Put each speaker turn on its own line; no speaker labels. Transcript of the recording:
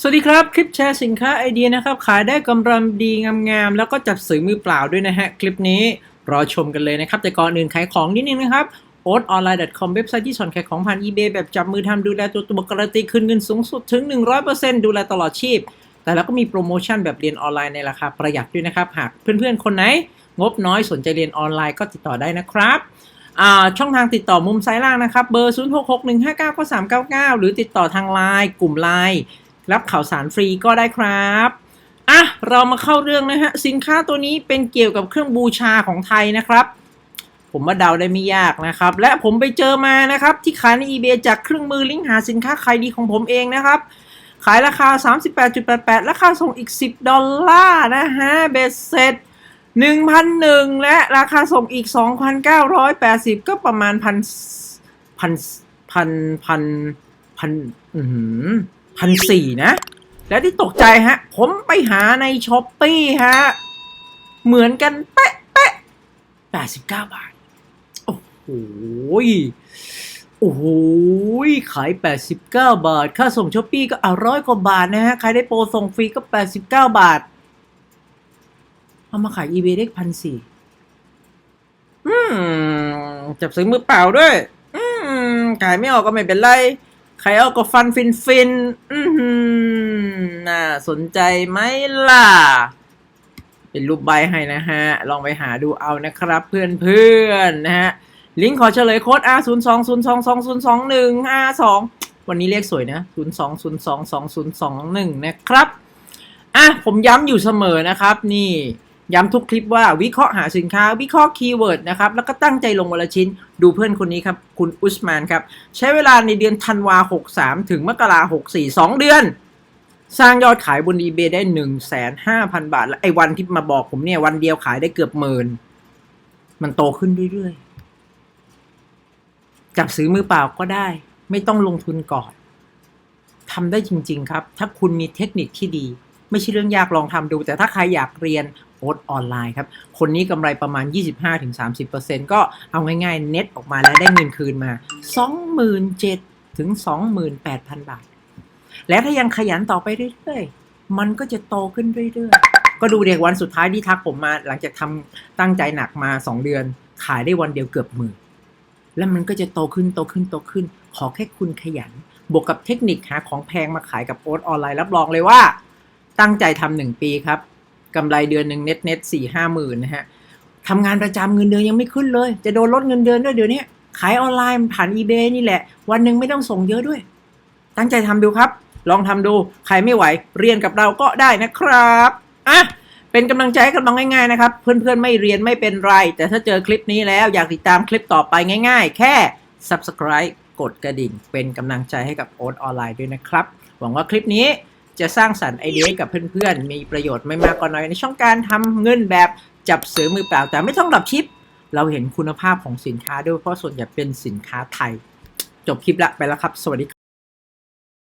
สวัสดีครับ คลิปแชร์สินค้าไอเดียนะครับ ขายได้กำไรดีงามๆ แล้วก็จัดซื้อมือเปล่าด้วยนะฮะ คลิปนี้รอชมกันเลยนะครับ แต่ก่อนอื่นขายของนิดนึงนะครับ o a t o n l i n e c o m เว็บไซต์ที่สอนขายของผ่าน eBay แบบจับมือทำดูแลตัวตัวการันตีคืนเงินสูงสุดถึง 100%ดูแลตลอดชีพ แต่แล้วก็มีโปรโมชั่นแบบเรียนออนไลน์ในราคาประหยัดด้วยนะครับ หากเพื่อนๆคนไหน งบน้อยสนใจเรียนออนไลน์ก็ติดต่อได้นะครับอ่าช่องทางติดต่อมุมซ้ายล่างนะครับ เบอร์ 0661599399 หรือติดต่อทางไลน์กลุ่มไลน์ รับข่าวสารฟรีก็ได้ครับอะเรามาเข้าเรื่องนะฮะ สินค้าตัวนี้เป็นเกี่ยวกับเครื่องบูชาของไทยนะครับ ผมว่าเดาได้ไม่ยากนะครับ และผมไปเจอมานะครับ ที่ขายใน eBay จากเครื่องมือลิงก์หาสินค้าขายดีของผมเองนะครับขายราคา 38.88 ราคาส่งอีก 10 ดอลลาร์นะฮะ เบสเซ็ต1,001 และราคาส่งอีก 2,980 ก็ประมาณพันพันพันพันพันอืม พันสี่นะ และที่ตกใจฮะ ผมไปหาในช้อปปี้ฮะ เหมือนกันเป๊ะเป๊ะ89บาท โอ้โหโอ้โหขาย 89 บาท ค่าส่งช้อปปี้ก็อะร้อยกว่าบาทนะฮะ ใครได้โปรส่งฟรีก็ 89 บาท เอามาขาย eBay ได้พันสี่อืม จับซื้อมือเปล่าด้วย อืม ขายไม่ออกก็ไม่เป็นไร ใครเอาก็ฟันฟินฟินอือหือน่าสนใจไหมล่ะ เป็นรูปใบให้นะฮะ ลองไปหาดูเอานะครับเพื่อนๆนะฮะ ลิงก์ขอเฉลยโค้ด R 0 2 0 2 2 0 2 1 R 2วันนี้เลขสวยนะ 0 2 0 2 2 0 2 1 นะครับ อะ ผมย้ำอยู่เสมอนะครับนี่ ย้ำทุกคลิปว่าวิเคราะห์หาสินค้าวิเคราะห์คีย์เวิร์ดนะครับ แล้วก็ตั้งใจลงวันละชิ้น ดูเพื่อนคนนี้ครับ คุณอุสมานครับ ใช้เวลาในเดือนธันวา 63 ถึงมกรา64 2 เดือน สร้างยอดขายบน eBay ได้ 1,500,000 บาท และไอ้วันที่มาบอกผมเนี่ย วันเดียวขายได้เกือบหมื่นมันโตขึ้นเรื่อยๆจับซื้อมือเปล่าก็ได้ ไม่ต้องลงทุนก่อนทำได้จริง ๆ ครับ ถ้าคุณมีเทคนิคที่ดี ไม่ใช่เรื่องยากลองทำดู แต่ถ้าใครอยากเรียน โค้ดออนไลน์ครับ คนนี้กำไรประมาณ 25-30%ก็เอาง่ายๆ เน็ตออกมาแล้วได้เงินคืนมา 27,000ถึง 28,000 บาท และถ้ายังขยันต่อไปเรื่อยๆ มันก็จะโตขึ้นเรื่อยๆ ก็ดูเด็กวันสุดท้ายที่ทักผมมาหลังจากทำตั้งใจหนักมา 2 เดือน ขายได้วันเดียวเกือบหมื่นแล้วมันก็จะโตขึ้นโตขึ้นโตขึ้น ขอแค่คุณขยัน บวกกับเทคนิคหาของแพงมาขายกับโอ๊ตออนไลน์รับรองเลยว่า ตั้งใจทำหนึ่งปีครับ กำไรเดือนหนึ่งเน็ตเน็ตสี่ห้าหมื่นนะฮะทำงานประจำเงินเดือนยังไม่ขึ้นเลย จะโดนลดเงินเดือนด้วยเดี๋ยวนี้ขายออนไลน์ผ่าน eBay นี่แหละ วันหนึ่งไม่ต้องส่งเยอะด้วย ตั้งใจทำดูครับ ลองทำดู ใครไม่ไหว เรียนกับเราก็ได้นะครับอะเป็นกำลังใจให้กับน้องง่ายๆนะครับ เพื่อนๆไม่เรียนไม่เป็นไร แต่ถ้าเจอคลิปนี้แล้วอยากติดตามคลิปต่อไปง่าย ๆ แค่ subscribe กดกระดิ่ง เป็นกำลังใจให้กับโอ๊ตออนไลน์ด้วยนะครับ หวังว่าคลิปนี้ จะสร้างสรรค์ไอเดียกับเพื่อนๆ มีประโยชน์ไม่มากก็น้อยในช่องการทำเงินแบบจับซื้อมือเปล่า แต่ไม่ต้องดับชิป เราเห็นคุณภาพของสินค้าด้วยเพราะส่วนใหญ่เป็นสินค้าไทย จบคลิปละไปแล้วครับ สวัสดีครับ